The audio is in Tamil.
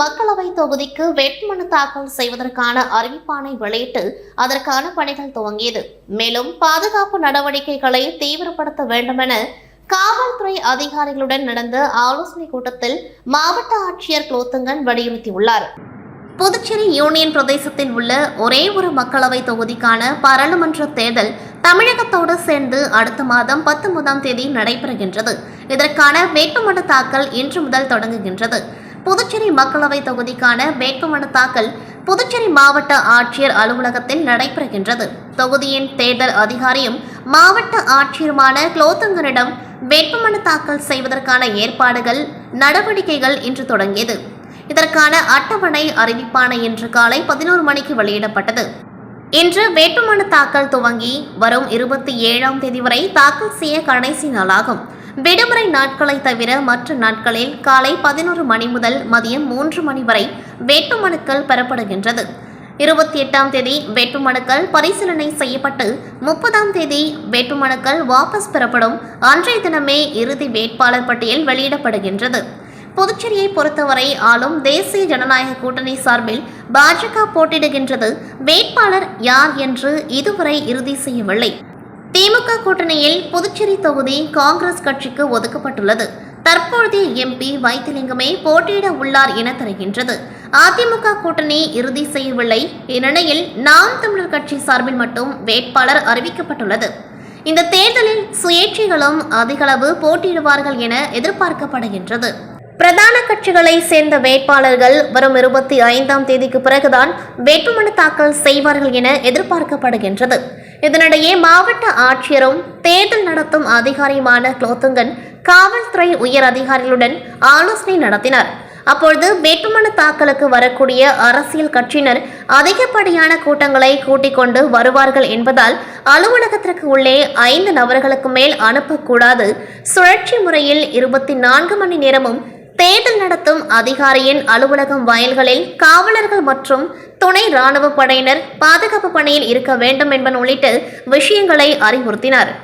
மக்களவை தொகுதிக்கு வேட்புமனு தாக்கல் செய்வதற்கான அறிவிப்பானை வெளியிட்டு அதற்கான பணிகள் துவங்கியது. மேலும் பாதுகாப்பு நடவடிக்கைகளை தீவிரப்படுத்த வேண்டுமென காவல்துறை அதிகாரிகளுடன் நடந்த ஆலோசனைக் கூட்டத்தில் மாவட்ட ஆட்சியர் குலோத்துங்கன் வலியுறுத்தியுள்ளார். புதுச்சேரி யூனியன் பிரதேசத்தில் உள்ள ஒரே ஒரு மக்களவை தொகுதிக்கான பாராளுமன்ற தேர்தல் தமிழகத்தோடு சேர்ந்து அடுத்த மாதம் பத்தொன்பதாம் தேதி நடைபெறுகின்றது. இதற்கான வேட்புமனு தாக்கல் இன்று முதல் தொடங்குகின்றது. புதுச்சேரி மக்களவை தொகுதிக்கான வேட்புமனு தாக்கல் புதுச்சேரி மாவட்ட ஆட்சியர் அலுவலகத்தில் நடைபெறுகின்றது. தொகுதியின் தேர்தல் அதிகாரியும் மாவட்ட ஆட்சியருமான குலோத்துங்கனிடம் வேட்புமனு தாக்கல் செய்வதற்கான ஏற்பாடுகள் நடவடிக்கைகள் இன்று தொடங்கியது. இதற்கான அட்டவணை அறிவிப்பான இன்று காலை பதினோரு மணிக்கு வெளியிடப்பட்டது. இன்று வேட்புமனு தாக்கல் துவங்கி வரும் இருபத்தி ஏழாம் தேதி வரை தாக்கல் செய்ய கடைசி நாளாகும். விடுமுறை நாட்களை தவிர மற்ற நாட்களில் காலை பதினோரு மணி முதல் மதியம் மூன்று மணி வரை வேட்புமனுக்கள் பெறப்படுகின்றது. இருபத்தி எட்டாம் தேதி வேட்புமனுக்கள் பரிசீலனை செய்யப்பட்டு முப்பதாம் தேதி வேட்புமனுக்கள் வாபஸ் பெறப்படும் அன்றைய தினமே இறுதி வேட்பாளர் பட்டியல் வெளியிடப்படுகின்றது. புதுச்சேரியை பொறுத்தவரை ஆளும் தேசிய ஜனநாயக கூட்டணி சார்பில் பாஜக போட்டியிடுகின்றது வேட்பாளர் யார் என்று இதுவரை இறுதி செய்யவில்லை. திமுக கூட்டணியில் புதுச்சேரி தொகுதி காங்கிரஸ் கட்சிக்கு ஒதுக்கப்பட்டுள்ளது. தற்போதைய எம்பி வைத்திலிங்கமே போட்டியிட உள்ளார் என தெரிகின்றது. அதிமுக கூட்டணி இறுதி செய்யவில்லை. இந்நிலையில் நாம் தமிழர் கட்சி சார்பில் மட்டும் வேட்பாளர் அறிவிக்கப்பட்டுள்ளது. இந்த தேர்தலில் சுயேட்சைகளும் அதிகளவு போட்டியிடுவார்கள் என எதிர்பார்க்கப்படுகின்றது. பிரதான கட்சிகளை சேர்ந்த வேட்பாளர்கள் வரும் இருபத்தி ஐந்தாம் தேதிக்கு பிறகுதான் வேட்புமனு தாக்கல் செய்வார்கள் என எதிர்பார்க்கப்படுகின்றது. இதனிடையே மாவட்ட ஆட்சியரும் தேர்தல் நடத்தும் அதிகாரியுமான குலோத்துங்கன் காவல்துறை உயர் அதிகாரிகளுடன் ஆலோசனை நடத்தினார். அப்பொழுது வேட்புமனு தாக்கலுக்கு வரக்கூடிய அரசியல் கட்சியினர் அதிகப்படியான கூட்டங்களை கூட்டிக் கொண்டு வருவார்கள் என்பதால் அலுவலகத்திற்கு உள்ளே ஐந்து நபர்களுக்கு மேல் அனுப்பக்கூடாது. சுழற்சி முறையில் இருபத்தி நான்கு மணி நேரமும் தேர்தல் நடத்தும் அதிகாரியின் அலுவலகம் வயல்களில் காவலர்கள் மற்றும் துணை ராணுவ படையினர் பாதுகாப்பு பணியில் இருக்க வேண்டும் என்பன உள்ளிட்ட விஷயங்களை அறிவுறுத்தினார்.